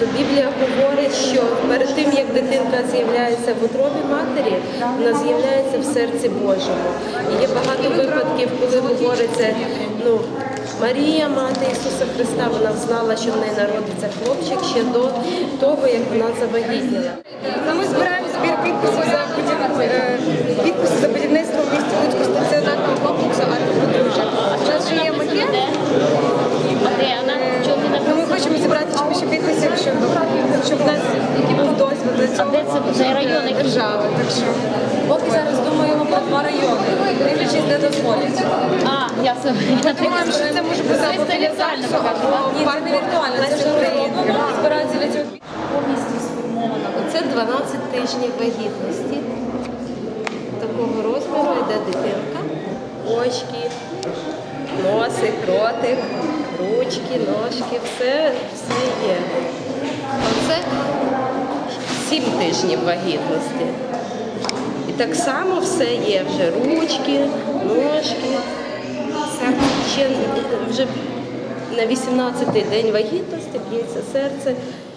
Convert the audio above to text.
то Біблія говорить, що перед тим, як дитинка з'являється в утробі матері, вона з'являється в серці Божому. І є багато випадків, коли говориться, ну, Марія, мати Ісуса Христа, вона знала, що в неї народиться хлопчик ще до того, як вона завагітніла. Ми збираємо збір щоб в нас був дозвіл до А де це за район? який? держави. Так що Поки зараз думаємо про два райони. Дивлячись, де дозволять. А, я все. думаємо, що це може бути або віртуально Ні, це не віртуально, це вже розроблено, збираються для цього. Повністю сформована. Це 12 тижнів вагітності. Такого розміру йде дитинка. Очки, носик, ротик, ручки, ножки, все, все є. Оце 7 тижнів вагітності. І так само все є вже ручки, ножки. Ще вже на 18-й день вагітності б'ється серце.